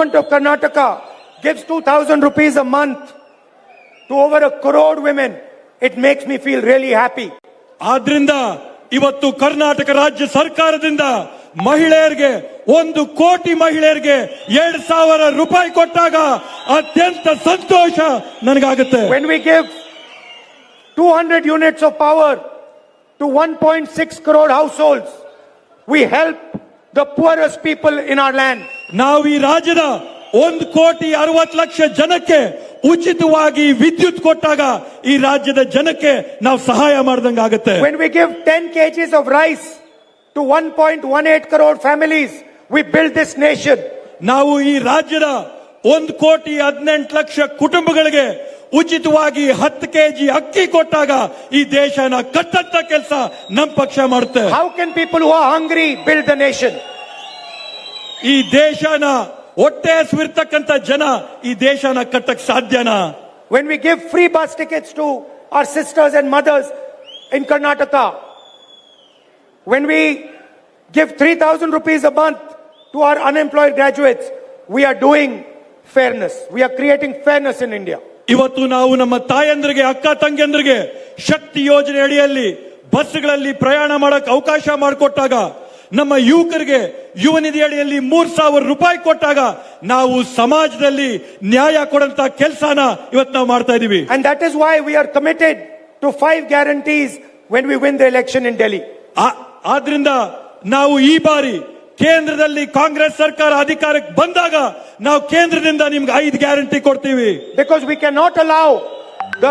government of Karnataka gives 2000 rupees a month to over a crore women, it makes me feel really happy. ಆದ್ರಿಂದ ಇವತ್ತು ಕರ್ನಾಟಕ ರಾಜ್ಯ ಸರ್ಕಾರದಿಂದ ಮಹಿಳೆಯರಿಗೆ ಒಂದು ಕೋಟಿ ಮಹಿಳೆಯರಿಗೆ ಎರಡ್ ಸಾವಿರ ರೂಪಾಯಿ ಕೊಟ್ಟಾಗ ಅತ್ಯಂತ ಸಂತೋಷ ನನಗಾಗುತ್ತೆ When we give 200 units of power to 1.6 crore households, we help the poorest people in our land. ನಾವು ಈ ರಾಜ್ಯದ ಒಂದು ಕೋಟಿ ಅರವತ್ತು ಲಕ್ಷ ಜನಕ್ಕೆ ಉಚಿತವಾಗಿ ವಿದ್ಯುತ್ ಕೊಟ್ಟಾಗ ಈ ರಾಜ್ಯದ ಜನಕ್ಕೆ ನಾವು ಸಹಾಯ ಮಾಡ್ದಂಗಾಗತ್ತೆ When we give 10 kgs of rice to 1.18 crore families, we build this nation. ನಾವು ಈ ರಾಜ್ಯದ ಒಂದು ಕೋಟಿ ಹದಿನೆಂಟು ಲಕ್ಷ ಕುಟುಂಬಗಳಿಗೆ ಉಚಿತವಾಗಿ ಹತ್ತು ಕೆಜಿ ಅಕ್ಕಿ ಕೊಟ್ಟಾಗ ಈ ದೇಶನ ಕಟ್ಟಂತ ಕೆಲಸ ನಮ್ ಪಕ್ಷ ಮಾಡುತ್ತೆ How can people who are hungry build the nation? ಈ ದೇಶನ ಹೊಟ್ಟೆ ಹಸಿವಿರ್ತಕ್ಕಂಥ ಜನ ಈ ದೇಶನ ಕಟ್ಟಕ್ ಸಾಧ್ಯನಾ When we give free bus tickets to our sisters and mothers in Karnataka, when we give 3000 rupees a month to our unemployed graduates, we are doing fairness. We are creating fairness in India. ಇವತ್ತು ನಾವು ನಮ್ಮ ತಾಯಂದ್ರಿಗೆ ಅಕ್ಕ ತಂಗಿಯಂದ್ರಿಗೆ ಶಕ್ತಿ ಯೋಜನೆ ಅಡಿಯಲ್ಲಿ ಬಸ್ಗಳಲ್ಲಿ ಪ್ರಯಾಣ ಮಾಡಕ್ ಅವಕಾಶ ಮಾಡಿಕೊಟ್ಟಾಗ ನಮ್ಮ ಯುವಕರಿಗೆ ಯುವ ನಿಧಿ ಅಡಿಯಲ್ಲಿ ಮೂರ್ ಸಾವಿರ ರೂಪಾಯಿ ಕೊಟ್ಟಾಗ ನಾವು ಸಮಾಜದಲ್ಲಿ ನ್ಯಾಯ ಕೊಡಂತ ಕೆಲಸನ ಇವತ್ತು ನಾವು ಮಾಡ್ತಾ ಇದೀವಿ and that is why we are committed to five guarantees when we win the election in Delhi. ಆ- ಆದ್ರಿಂದ ನಾವು ಈ ಬಾರಿ ಕೇಂದ್ರದಲ್ಲಿ ಕಾಂಗ್ರೆಸ್ ಸರ್ಕಾರ ಅಧಿಕಾರಕ್ಕೆ ಬಂದಾಗ ನಾವು ಕೇಂದ್ರದಿಂದ ನಿಮ್ಗೆ ಐದು ಗ್ಯಾರಂಟಿ ಕೊಡ್ತೀವಿ. Because we can not allow the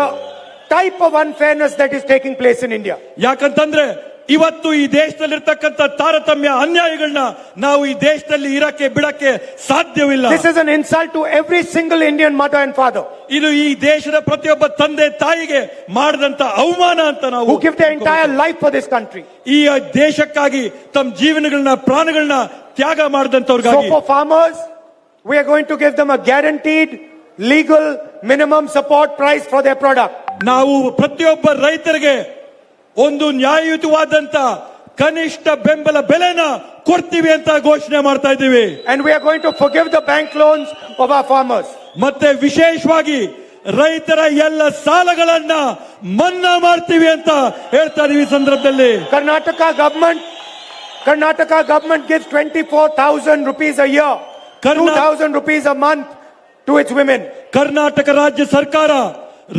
type of unfairness that is taking place in India ಯಾಕಂತಂದ್ರೆ ಇವತ್ತು ಈ ದೇಶದಲ್ಲಿರ್ತಕ್ಕಂಥ ತಾರತಮ್ಯ ಅನ್ಯಾಯಗಳನ್ನ ನಾವು ಈ ದೇಶದಲ್ಲಿ ಇರಕ್ಕೆ ಬಿಡಕ್ಕೆ ಸಾಧ್ಯವಿಲ್ಲ This is an insult to every single Indian mother and father ಇದು ಈ ದೇಶದ ಪ್ರತಿಯೊಬ್ಬ ತಂದೆ ತಾಯಿಗೆ ಮಾಡಿದಂತ ಅವಮಾನ ಅಂತ ನಾವು who give their entire life for this country. ಈ ದೇಶಕ್ಕಾಗಿ ತಮ್ಮ ಜೀವನಗಳನ್ನ ಪ್ರಾಣಗಳನ್ನ ತ್ಯಾಗ So ಮಾಡಿದಂತವ್ರಿಗಾಗಿ for farmers, we are going to give them a guaranteed legal minimum support price for their product. ನಾವು ಪ್ರತಿಯೊಬ್ಬ ರೈತರಿಗೆ ಒಂದು ನ್ಯಾಯಯುತವಾದಂತ ಕನಿಷ್ಠ ಬೆಂಬಲ ಬೆಲೆನ ಕೊಡ್ತೀವಿ ಅಂತ ಘೋಷಣೆ ಮಾಡ್ತಾ ಇದ್ದೀವಿ. And we are going to forgive the bank loans of our farmers ಮತ್ತೆ ವಿಶೇಷವಾಗಿ ರೈತರ ಎಲ್ಲ ಸಾಲಗಳನ್ನ ಮನ್ನಾ ಮಾಡ್ತೀವಿ ಅಂತ ಹೇಳ್ತಾ ಇದೀವಿ ಸಂದರ್ಭದಲ್ಲಿ. Karnataka government Karnataka government gives twenty four thousand rupees a year two thousand rupees a month to its women Karnataka ರಾಜ್ಯ ಸರ್ಕಾರ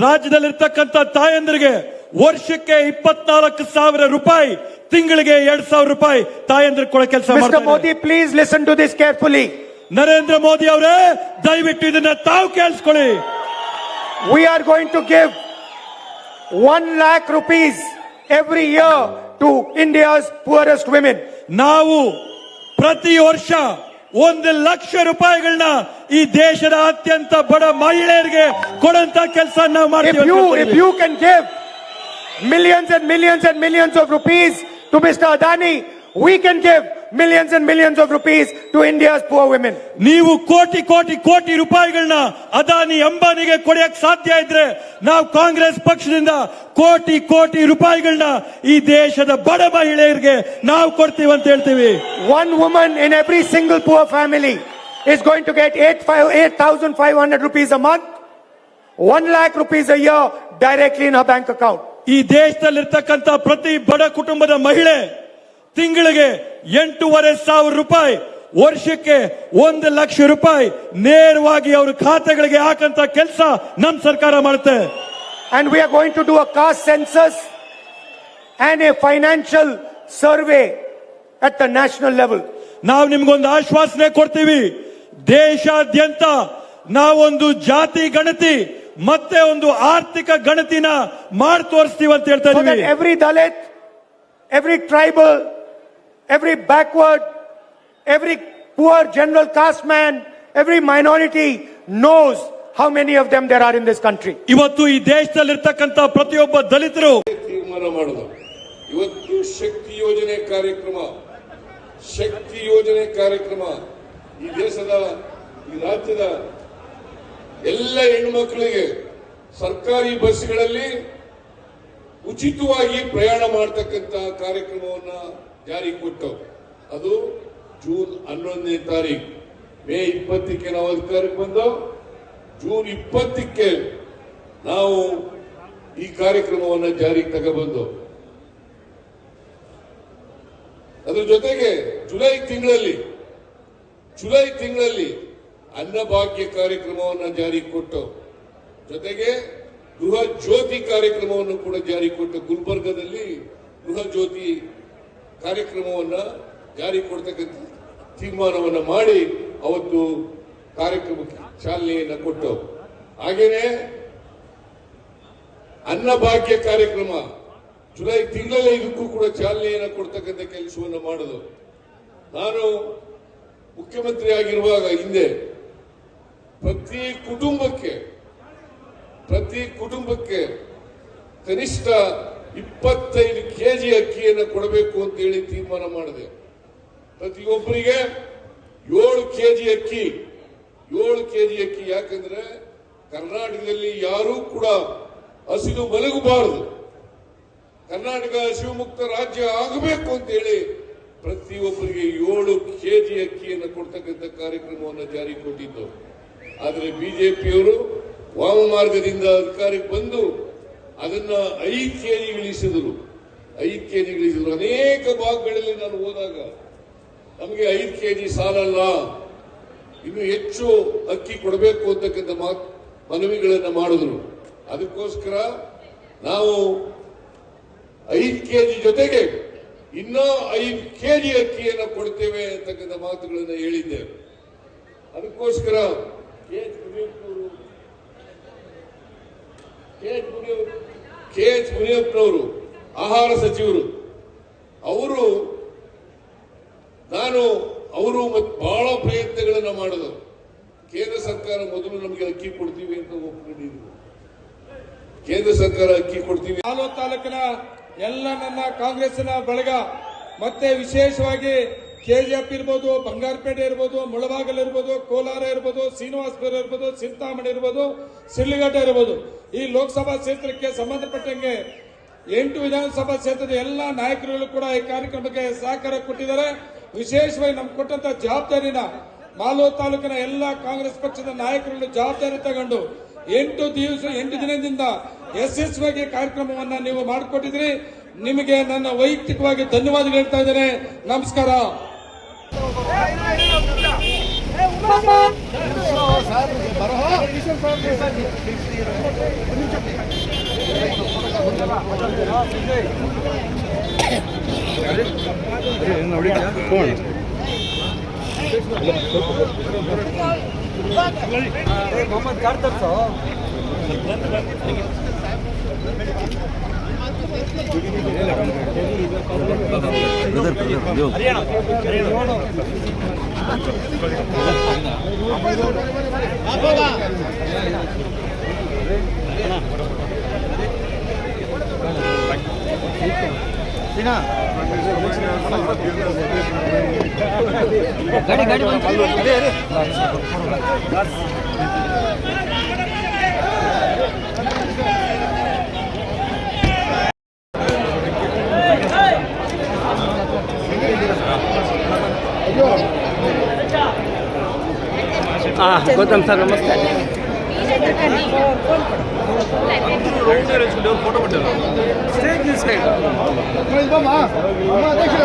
ರಾಜ್ಯದಲ್ಲಿರ್ತಕ್ಕಂತ ತಾಯಂದ್ರಿಗೆ ವರ್ಷಕ್ಕೆ ಇಪ್ಪತ್ನಾಲ್ಕು ಸಾವಿರ ರೂಪಾಯಿ ತಿಂಗಳಿಗೆ ಎರಡ್ ಸಾವಿರ ರೂಪಾಯಿ ತಾಯಂದ್ರ ಕೊಡೋ ಕೆಲಸ Mr. Modi please listen to this carefully. Narendra Modi ಅವರೇ ದಯವಿಟ್ಟು ಇದನ್ನ ತಾವು ಕೇಳಿಸ್ಕೊಳ್ಳಿ We are going to give 1 lakh rupees every year to India's poorest women. ನಾವು ಪ್ರತಿ ವರ್ಷ ಒಂದು ಲಕ್ಷ ರೂಪಾಯಿಗಳನ್ನ ಈ ದೇಶದ ಅತ್ಯಂತ ಬಡ ಮಹಿಳೆಯರಿಗೆ ಕೊಡಂತ ಕೆಲಸ ನಾವು ಕ್ಯಾನ್ ಮಾಡ್ತೀವಿ millions and millions and millions of rupees to Mr. Adani, we can give millions and millions of rupees to India's poor women. ನೀವು ಕೋಟಿ ಕೋಟಿ ಕೋಟಿ ರೂಪಾಯಿಗಳನ್ನ ಅದಾನಿ ಅಂಬಾನಿಗೆ ಕೊಡಕ್ ಸಾಧ್ಯ ಇದ್ರೆ ನಾವು ಕಾಂಗ್ರೆಸ್ ಪಕ್ಷದಿಂದ ಕೋಟಿ ಕೋಟಿ ರೂಪಾಯಿಗಳನ್ನ ಈ ದೇಶದ ಬಡ ಮಹಿಳೆಯರಿಗೆ ನಾವು ಕೊಡ್ತೀವಿ ಅಂತ ಹೇಳ್ತೀವಿ One woman in every single poor family is going to get 8,500 rupees a month, 1 lakh rupees a year directly in her bank account. ಈ ದೇಶದಲ್ಲಿರ್ತಕ್ಕಂಥ ಪ್ರತಿ ಬಡ ಕುಟುಂಬದ ಮಹಿಳೆ ತಿಂಗಳಿಗೆ ಎಂಟೂವರೆ ಸಾವಿರ ರೂಪಾಯಿ ವರ್ಷಕ್ಕೆ ಒಂದು ಲಕ್ಷ ರೂಪಾಯಿ ನೇರವಾಗಿ ಅವ್ರ ಖಾತೆಗಳಿಗೆ ಹಾಕಂತ ಕೆಲಸ ನಮ್ಮ ಸರ್ಕಾರ ಮಾಡುತ್ತೆ And we are going to do a caste census and a financial survey at the national level. ನಾವು ನಿಮ್ಗೊಂದು ಆಶ್ವಾಸನೆ ಕೊಡ್ತೀವಿ ದೇಶಾದ್ಯಂತ ನಾವೊಂದು ಜಾತಿ ಗಣತಿ ಮತ್ತೆ ಒಂದು ಆರ್ಥಿಕ ಗಣತಿನ ಮಾಡಿ ತೋರಿಸ್ತೀವಿ ಅಂತ ಹೇಳ್ತಾ ಇದ್ದೀವಿ. Every Dalit every tribal every backward every poor general caste man every minority knows how many of them there are in this country ಇವತ್ತು ಈ ದೇಶದಲ್ಲಿ ಇರ್ತಕ್ಕಂತ ಪ್ರತಿಯೊಬ್ಬ ದಲಿತರು ಇವತ್ತು ಶಕ್ತಿ ಯೋಜನೆ ಕಾರ್ಯಕ್ರಮ ಶಕ್ತಿ ಯೋಜನೆ ಕಾರ್ಯಕ್ರಮ ಈ ದೇಶದ ಈ ರಾಜ್ಯದ ಎಲ್ಲ ಹೆಣ್ಣುಮಕ್ಕಳಿಗೆ ಸರ್ಕಾರಿ ಬಸ್ಗಳಲ್ಲಿ ಉಚಿತವಾಗಿ ಪ್ರಯಾಣ ಮಾಡತಕ್ಕಂತ ಕಾರ್ಯಕ್ರಮವನ್ನ ಜಾರಿ ಕೊಟ್ಟವು ಅದು ಜೂನ್ ಹನ್ನೊಂದನೇ ತಾರೀಕು ಮೇ ಇಪ್ಪತ್ತಕ್ಕೆ ನಾವು ಅಧಿಕಾರಕ್ಕೆ ಬಂದು ಜೂನ್ ಇಪ್ಪತ್ತಕ್ಕೆ ನಾವು ಈ ಕಾರ್ಯಕ್ರಮವನ್ನು ಜಾರಿಗೆ ತಗೊಬಂದು ಅದ್ರ ಜೊತೆಗೆ ಜುಲೈ ತಿಂಗಳಲ್ಲಿ ಜುಲೈ ತಿಂಗಳಲ್ಲಿ ಅನ್ನಭಾಗ್ಯ ಕಾರ್ಯಕ್ರಮವನ್ನು ಜಾರಿಗೆ ಕೊಟ್ಟು, ಜೊತೆಗೆ ಗೃಹ ಜ್ಯೋತಿ ಕಾರ್ಯಕ್ರಮವನ್ನು ಕೂಡ ಜಾರಿ ಕೊಟ್ಟು ಗುಲ್ಬರ್ಗದಲ್ಲಿ ಗೃಹ ಜ್ಯೋತಿ ಕಾರ್ಯಕ್ರಮವನ್ನು ಜಾರಿ ಕೊಡ್ತಕ್ಕಂಥ ತೀರ್ಮಾನವನ್ನು ಮಾಡಿ ಅವತ್ತು ಕಾರ್ಯಕ್ರಮಕ್ಕೆ ಚಾಲನೆಯನ್ನ ಕೊಟ್ಟು. ಹಾಗೇನೆ ಅನ್ನಭಾಗ್ಯ ಕಾರ್ಯಕ್ರಮ ಜುಲೈ ತಿಂಗಳ ಇದಕ್ಕೂ ಕೂಡ ಚಾಲನೆಯನ್ನು ಕೊಡ್ತಕ್ಕಂಥ ಕೆಲಸವನ್ನು ಮಾಡೋದು. ನಾನು ಮುಖ್ಯಮಂತ್ರಿ ಆಗಿರುವಾಗ ಹಿಂದೆ ಪ್ರತಿ ಕುಟುಂಬಕ್ಕೆ ಪ್ರತಿ ಕುಟುಂಬಕ್ಕೆ ಕನಿಷ್ಠ ಇಪ್ಪತ್ತೈದು ಕೆ ಜಿ ಅಕ್ಕಿಯನ್ನು ಕೊಡಬೇಕು ಅಂತ ಹೇಳಿ ತೀರ್ಮಾನ ಮಾಡಿದೆ. ಪ್ರತಿಯೊಬ್ಬರಿಗೆ ಏಳು ಕೆ ಜಿ ಅಕ್ಕಿ, ಏಳು ಕೆ ಜಿ ಅಕ್ಕಿ. ಯಾಕಂದ್ರೆ ಕರ್ನಾಟಕದಲ್ಲಿ ಯಾರೂ ಕೂಡ ಹಸಿದು ಮಲಗಬಾರದು. ಕರ್ನಾಟಕ ಶಿವಮುಕ್ತ ರಾಜ್ಯ ಆಗಬೇಕು ಅಂತ ಹೇಳಿ ಪ್ರತಿಯೊಬ್ಬರಿಗೆ ಏಳು ಕೆ ಜಿ ಅಕ್ಕಿಯನ್ನು ಕೊಡ್ತಕ್ಕಂಥ ಕಾರ್ಯಕ್ರಮವನ್ನು ಜಾರಿ ಕೊಟ್ಟಿದ್ದು. ಆದರೆ ಬಿಜೆಪಿಯವರು ವಾಮಮಾರ್ಗದಿಂದ ಅಧಿಕಾರಕ್ಕೆ ಬಂದು ಅದನ್ನ ಇಳಿಸಿದರು ಐದು ಕೆಜಿ ಇಳಿಸಿದರು ಅನೇಕ ಭಾಗಗಳಲ್ಲಿ ನಾನು ಹೋದಾಗ ನಮಗೆ ಐದು ಕೆಜಿ ಸಾಲಲ್ಲ. ಇನ್ನು ಹೆಚ್ಚು ಅಕ್ಕಿ ಕೊಡಬೇಕು ಅಂತಕ್ಕಂಥ ಮಾತು ಮನವಿಗಳನ್ನು ಮಾಡಿದ್ರು. ಅದಕ್ಕೋಸ್ಕರ ನಾವು ಐದು ಕೆಜಿ ಜೊತೆಗೆ ಇನ್ನೂ ಐದು ಕೆಜಿ ಅಕ್ಕಿಯನ್ನು ಕೊಡ್ತೇವೆ ಅಂತಕ್ಕಂಥ ಮಾತುಗಳನ್ನು ಹೇಳಿದ್ದೇವೆ ಅದಕ್ಕೋಸ್ಕರ ಕೆ ಮುನಿಯಪ್ಪನವರು. ಕೆ ಎಚ್ ಮುನಿಯಪ್ಪನವರು, ಆಹಾರ ಸಚಿವರು. ಅವರು, ನಾನು ಅವರು ಬಹಳ ಪ್ರಯತ್ನಗಳನ್ನ ಮಾಡಿದರು. ಕೇಂದ್ರ ಸರ್ಕಾರ ಮೊದಲು ನಮಗೆ ಅಕ್ಕಿ ಕೊಡ್ತೀವಿ ಅಂತ ಒಪ್ಕೊಂಡಿದ್ರು. ಕೇಂದ್ರ ಸರ್ಕಾರ ಅಕ್ಕಿ ಕೊಡ್ತೀವಿ. ತಾಲೂಕಿನ ಎಲ್ಲ ನನ್ನ ಕಾಂಗ್ರೆಸ್ನ ಬಳಗ, ಮತ್ತೆ ವಿಶೇಷವಾಗಿ ಕೆಜಿಎಫ್ ಇರ್ಬೋದು, ಬಂಗಾರಪೇಟೆ ಇರ್ಬೋದು, ಮುಳಬಾಗಲ್ ಇರ್ಬೋದು, ಕೋಲಾರ ಇರ್ಬೋದು, ಶ್ರೀನಿವಾಸಪುರ ಇರ್ಬೋದು, ಚಿಂತಾಮಣಿ ಇರ್ಬೋದು ಸಿಳ್ಳಿಘಟ್ಟ ಇರ್ಬೋದು. ಈ ಲೋಕಸಭಾ ಕ್ಷೇತ್ರಕ್ಕೆ ಸಂಬಂಧಪಟ್ಟಂಗೆ ಎಂಟು ವಿಧಾನಸಭಾ ಕ್ಷೇತ್ರದ ಎಲ್ಲ ನಾಯಕರುಗಳು ಕೂಡ ಈ ಕಾರ್ಯಕ್ರಮಕ್ಕೆ ಸಹಕಾರ ಕೊಟ್ಟಿದ್ದಾರೆ. ವಿಶೇಷವಾಗಿ ನಮ್ಗೆ ಕೊಟ್ಟಂತ ಜವಾಬ್ದಾರಿನ ಮಾಲೋ ತಾಲೂಕಿನ ಎಲ್ಲ ಕಾಂಗ್ರೆಸ್ ಪಕ್ಷದ ನಾಯಕರುಗಳು ಜವಾಬ್ದಾರಿ ತಗೊಂಡು ಎಂಟು ದಿವಸ, ಎಂಟು ದಿನದಿಂದ ಯಶಸ್ವಿಯಾಗಿ ಕಾರ್ಯಕ್ರಮವನ್ನ ನೀವು ಮಾಡಿಕೊಟ್ಟಿದ್ರಿ ನಿಮಗೆ ನನ್ನ ವೈಯಕ್ತಿಕವಾಗಿ ಧನ್ಯವಾದಗಳು ಹೇಳ್ತಾ ಇದ್ದೇನೆ. ನಮಸ್ಕಾರ. Mohammed Kartar sir brother brother yoke ಗಾಡಿ ಗಾಡಿ ಹಾಂ ಗೌತಮ್ ಸರ್ ನಮಸ್ತೆ ಅಮ್ಮ ಅಧ್ಯಕ್ಷ